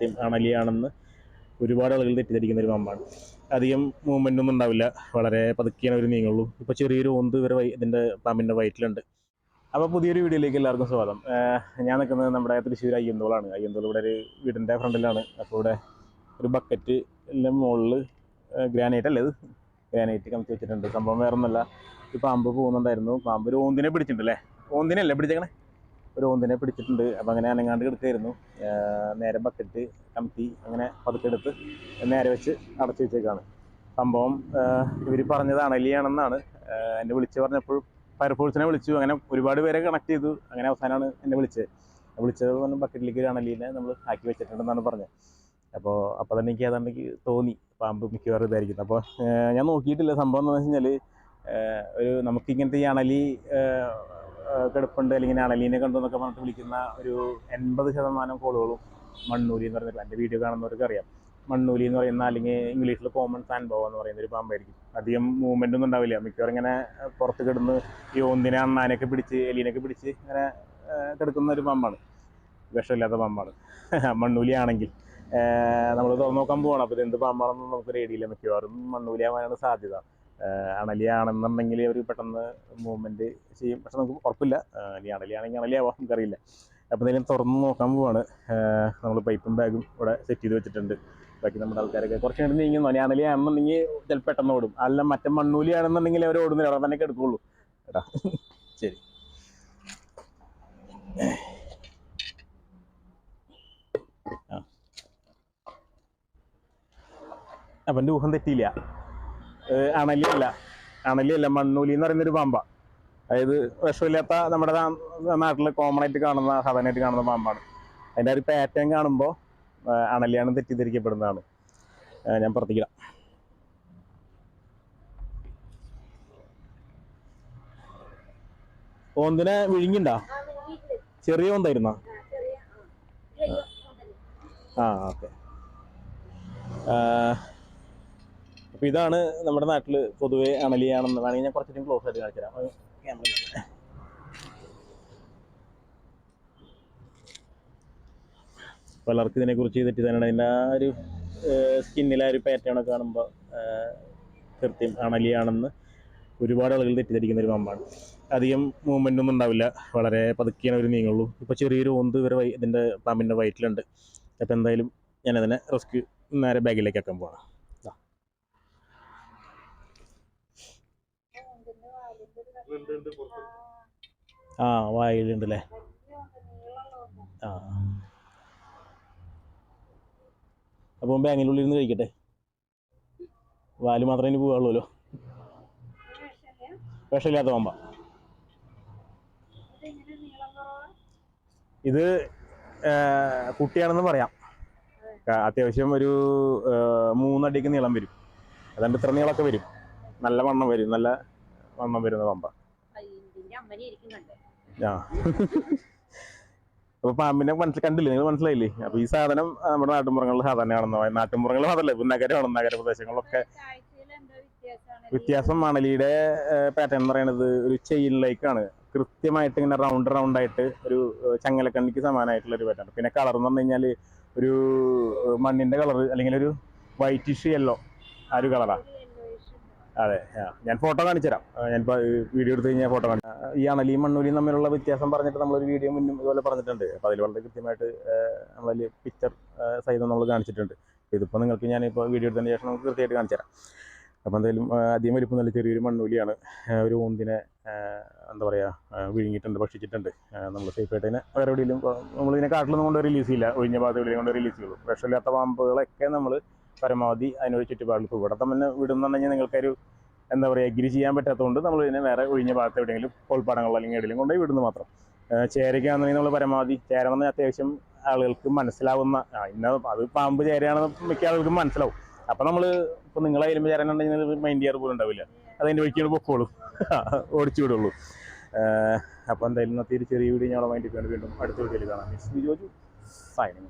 കൃത്യം അണലിയാണെന്ന് ഒരുപാട് ആളുകൾ തെറ്റിദ്ധരിക്കുന്ന ഒരു പാമ്പാണ് അധികം മൂവ്മെന്റ് ഒന്നും ഉണ്ടാവില്ല. വളരെ പതുക്കിയാണ് അവർ നീങ്ങുള്ളൂ. ഇപ്പോൾ ചെറിയൊരു ഒന്ത് വരെ വൈ ഇതിന്റെ വയറ്റിലുണ്ട്. അപ്പോൾ പുതിയൊരു വീഡിയോയിലേക്ക് എല്ലാവർക്കും സ്വാഗതം. ഞാൻ നിൽക്കുന്നത് നമ്മുടെ തൃശ്ശൂർ അയ്യന്തോളാണ്. അയ്യന്തോൾ ഇവിടെ ഒരു വീടിന്റെ ഫ്രണ്ടിലാണ്. അപ്പോൾ ഇവിടെ ഒരു ബക്കറ്റ് എല്ലാം മുകളിൽ ഗ്രാനൈറ്റ് അല്ലേ ഇത്? ഗ്രാനൈറ്റ് കമിച്ച് വെച്ചിട്ടുണ്ട്. സംഭവം വേറൊന്നുമല്ല. ഈ പാമ്പ് പോകുന്നുണ്ടായിരുന്നു. പാമ്പ് ഒരു ഓന്തിനെ പിടിച്ചിട്ടുണ്ട് അല്ലേ ഓന്തിനല്ലേ പിടിച്ചേക്കണേ? ഒരു ഓന്തിനെ പിടിച്ചിട്ടുണ്ട്. അപ്പോൾ അങ്ങനെ അനങ്ങാണ്ട് കിടക്കുകയായിരുന്നു. നേരെ ബക്കറ്റ് കമ്പി അങ്ങനെ പതുക്കെ എടുത്ത് നേരെ വെച്ച് അടച്ചു വെച്ചേക്കാണ്. സംഭവം ഇവർ പറഞ്ഞത് അണലിയാണെന്നാണ്. എന്നെ വിളിച്ച് പറഞ്ഞപ്പോൾ ഫയർഫോഴ്സിനെ വിളിച്ചു. അങ്ങനെ ഒരുപാട് പേരെ കണക്ട് ചെയ്തു. അങ്ങനെ അവസാനമാണ് എന്നെ വിളിച്ചത്. വിളിച്ചത് പറഞ്ഞ ബക്കറ്റിലേക്ക് ഒരു അണലീനെ നമ്മൾ ആക്കി വെച്ചിട്ടുണ്ടെന്നാണ് പറഞ്ഞത്. അപ്പോൾ അപ്പോൾ തന്നെ എനിക്ക് ഏതാണ്ട് എനിക്ക് തോന്നി. പാമ്പ് മിക്കവാറും ഇതായിരിക്കും അപ്പോൾ ഞാൻ നോക്കിയിട്ടില്ല. സംഭവം എന്താണെന്ന് വെച്ച് കഴിഞ്ഞാൽ ഒരു നമുക്കിങ്ങനത്തെ ഈ അണലി കിടപ്പുണ്ട്. അല്ലെങ്കിൽ അണലീനെ കണ്ടു എന്നൊക്കെ പറഞ്ഞിട്ട് വിളിക്കുന്ന ഒരു എൺപത് ശതമാനം കോളുകളും മണ്ണൂലി എന്ന് പറയുന്നത് എന്റെ വീഡിയോ കാണുന്നവർക്ക് അറിയാം. മണ്ണൂലി എന്ന് പറയുന്ന അല്ലെങ്കിൽ ഇംഗ്ലീഷിൽ കോമൺ സാൻബോവ എന്ന് പറയുന്ന ഒരു പാമ്പായിരിക്കും. അധികം മൂവ്മെന്റ് ഒന്നും ഉണ്ടാവില്ല. മിക്കവാറും ഇങ്ങനെ പുറത്ത് കിടന്ന് ഈ ഒന്നിനെ അണ്ണാനൊക്കെ പിടിച്ച് എലീനൊക്കെ പിടിച്ച് ഇങ്ങനെ കിടക്കുന്ന ഒരു പാമ്പാണ്. വിഷമില്ലാത്ത പാമ്പാണ്. മണ്ണൂലി ആണെങ്കിൽ നമ്മൾ തുറന്നു നോക്കാൻ പോകണം അപ്പോൾ ഇത് എന്ത് പാമ്പാണെന്ന് നമുക്ക് റേഡിയില്ല മിക്കവാറും മണ്ണൂലി ആവാനാണ് സാധ്യത. അണലിയാണെന്നുണ്ടെങ്കിൽ അവർ പെട്ടെന്ന് മൂവ്മെന്റ് ചെയ്യും. പക്ഷെ നമുക്ക് ഉറപ്പില്ല. ഇനി അണലിയാണെങ്കിൽ അണലിയാവാം നമുക്കറിയില്ല. അപ്പോൾ എന്തെങ്കിലും തുറന്ന് നോക്കാൻ പോവാണ്. നമ്മൾ പൈപ്പും ബാഗും ഇവിടെ സെറ്റ് ചെയ്ത് വെച്ചിട്ടുണ്ട്. ബാക്കി നമ്മുടെ ആൾക്കാരൊക്കെ കുറച്ച് നേരം നീങ്ങുന്നു. ഇനി അണലിയാണെന്നുണ്ടെങ്കിൽ ചിലപ്പോൾ പെട്ടെന്ന് ഓടും. അല്ല മറ്റേ മണ്ണൂലിയാണെന്നുണ്ടെങ്കിൽ അവർ ഓടുന്നില്ല അവിടെ തന്നെ എടുക്കുള്ളൂ കേട്ടാ? ശരി. അപ്പം എന്റെ ഊഹം തെറ്റിയില്ല. അണലിയല്ല. അണലിയല്ല മണ്ണൂലി എന്ന് പറയുന്നൊരു പാമ്പ. അതായത് വിഷമില്ലാത്ത നമ്മുടെ നാട്ടിൽ കോമൺ ആയിട്ട് കാണുന്ന സാധാരണയായിട്ട് കാണുന്ന പാമ്പാണ്. അതിന്റെ ഒരു പാറ്റേൺ കാണുമ്പോൾ അണലിയാണ് തെറ്റിദ്ധരിക്കപ്പെടുന്നതാണ്. ഞാൻ പ്രവർത്തിക്കാം ഓന്തിനെ വിഴുങ്ങിണ്ടോ? ചെറിയ ഓന്തായിരുന്നോ? ആ ഓക്കെ. അപ്പോൾ ഇതാണ് നമ്മുടെ നാട്ടിൽ പൊതുവെ അണലിയാണെന്ന് വേണമെങ്കിൽ ഞാൻ കുറച്ചുകൂടി ക്ലോസ് ആയിട്ട് കാണിച്ചു തരാം. ക്യാമറ കുറിച്ച് ഇതിനെക്കുറിച്ച് തെറ്റിദ്ധാരണ അതിന്റെ ആ ഒരു സ്കിന്നിലെ ആ ഒരു പാറ്റേൺ ഒക്കെ കാണുമ്പോൾ കൃത്യം അണലിയാണെന്ന് ഒരുപാട് ആളുകൾ തെറ്റിദ്ധരിക്കുന്ന ഒരു പമ്പാണ്. അധികം മൂവ്മെന്റ് ഒന്നും ഉണ്ടാവില്ല. വളരെ പതുക്കിയാണ് അവർ നീങ്ങുള്ളൂ. ഇപ്പോൾ ചെറിയൊരു ഓന്ത് വരെ വൈ ഇതിന്റെ പാമ്പിന്റെ വയറ്റിലുണ്ട്. അപ്പോൾ എന്തായാലും ഞാനതിനെ റെസ്ക്യൂ നേരെ ബാഗിലേക്ക് ആക്കാൻ പോവാണ്. ആ വായിലുണ്ട് അല്ലേ ആ അപ്പോൾ ബാങ്കിനുള്ളിൽ ഇരുന്ന് കഴിക്കട്ടെ. വാൽ മാത്രമേ ഇനി പോവുള്ളൂല്ലോ വിഷമില്ലാത്ത പാമ്പ. ഇത് കുട്ടിയാണെന്ന് പറയാം. അത്യാവശ്യം ഒരു മൂന്നടിക്ക് നീളം വരും. അതുകൊണ്ട് ഇത്ര നീളമൊക്കെ വരും. നല്ല വണ്ണം വരും. നല്ല വണ്ണം വരുന്ന പമ്പ. ആ. അപ്പൊ പാമ്പിനെ മനസ്സിൽ കണ്ടില്ലേ? നിങ്ങൾ മനസ്സിലായില്ലേ? അപ്പൊ ഈ സാധനം നമ്മുടെ നാട്ടുമ്പുറങ്ങളിൽ സാധാരണ കാണുന്ന നാട്ടുമ്പുറങ്ങൾ മാത്രമല്ല ഇപ്പൊ നഗരമാണ് നഗരപ്രദേശങ്ങളിലൊക്കെ വ്യത്യാസം മണലിയുടെ പാറ്റേൺ എന്ന് പറയുന്നത് ഒരു ചെയിനിലേക്കാണ് കൃത്യമായിട്ട് ഇങ്ങനെ റൗണ്ട് റൗണ്ട് ആയിട്ട് ഒരു ചങ്ങലക്കണ്ണിക്ക് സമാനമായിട്ടുള്ള ഒരു പാറ്റേൺ പിന്നെ കളർ എന്ന് പറഞ്ഞു കഴിഞ്ഞാൽ ഒരു മണ്ണിന്റെ കളർ അല്ലെങ്കിൽ ഒരു വൈറ്റിഷ് യെല്ലോ ആ ഒരു കളറാണ് അതെ ഞാൻ ഫോട്ടോ കാണിച്ചു തരാം ആ, ഞാനിപ്പോൾ വീഡിയോ എടുത്ത് കഴിഞ്ഞാൽ ഫോട്ടോ കാണിച്ചു ഈ അണലിയും മണ്ണൂലിയും തമ്മിലുള്ള വ്യത്യാസം പറഞ്ഞിട്ട് നമ്മളൊരു വീഡിയോ മുന്നും ഇതുപോലെ പറഞ്ഞിട്ടുണ്ട്. അപ്പോൾ അതിൽ വളരെ കൃത്യമായിട്ട് നമ്മളതിൽ പിക്ചർ സഹിതം നമ്മൾ കാണിച്ചിട്ടുണ്ട്. ഇതിപ്പോൾ നിങ്ങൾക്ക് ഞാനിപ്പോൾ വീഡിയോ എടുത്തതിന് ശേഷം നമുക്ക് കൃത്യമായിട്ട് കാണിച്ചു തരാം അപ്പോൾ എന്തായാലും അധികം വലിപ്പം നല്ല ചെറിയൊരു മണ്ണൂലിയാണ്. ഒരു ഊന്തിനെ എന്താ പറയുക വിഴുങ്ങിയിട്ടുണ്ട് ഭക്ഷിച്ചിട്ടുണ്ട്. നമ്മൾ സേഫായിട്ട് തന്നെ വേറെ എവിടെയെങ്കിലും നമ്മളിതിനെ കാട്ടിലൊന്നും കൊണ്ട് റിലീസ് ചെയ്യില്ല ഒഴിഞ്ഞ ഭാഗത്ത് എവിടെയും കൊണ്ട് റിലീസ് ചെയ്യുള്ളൂ. വിഷമില്ലാത്ത പാമ്പുകളൊക്കെ നമ്മൾ പരമാവധി അതിനൊരു ചുറ്റുപാടിൽ ഇവിടെ തന്നെ വിടുന്നുണ്ടെങ്കിൽ നിങ്ങൾക്കൊരു എന്താ പറയുക എഗ്രി ചെയ്യാൻ പറ്റാത്തതുകൊണ്ട് നമ്മൾ ഇതിനെ വേറെ ഒഴിഞ്ഞ ഭാഗത്ത് എവിടെയെങ്കിലും കോൾപ്പാടങ്ങളോ അല്ലെങ്കിൽ എവിടെയെങ്കിലും കൊണ്ടുപോയി വിടുന്നു മാത്രം. ചേരയ്ക്കാണെന്നുണ്ടെങ്കിൽ നമ്മൾ പരമാവധി ചേര എന്ന് പറഞ്ഞാൽ അത്യാവശ്യം ആളുകൾക്ക് മനസ്സിലാവുന്ന ഇന്ന അത് പാമ്പ് ചേരയാണെന്ന് മിക്ക ആളുകൾക്കും മനസ്സിലാവും. അപ്പം നമ്മൾ ഇപ്പം നിങ്ങളായാലും ചേരാനുണ്ടെങ്കിൽ മൈൻഡ് ചെയ്യാറ് പോലും ഉണ്ടാവില്ല. അതിന്റെ വഴിക്കാണ് പൊക്കോളൂ. ഓടിച്ചു വിടുള്ളൂ. അപ്പോൾ എന്തായാലും ഇന്നത്തെ ഒരു ചെറിയ വീഡിയോ ഞങ്ങളെ മൈൻഡിൽ വീണ്ടും അടുത്ത വീഡിയോയിൽ കാണാം. Miss Joju signing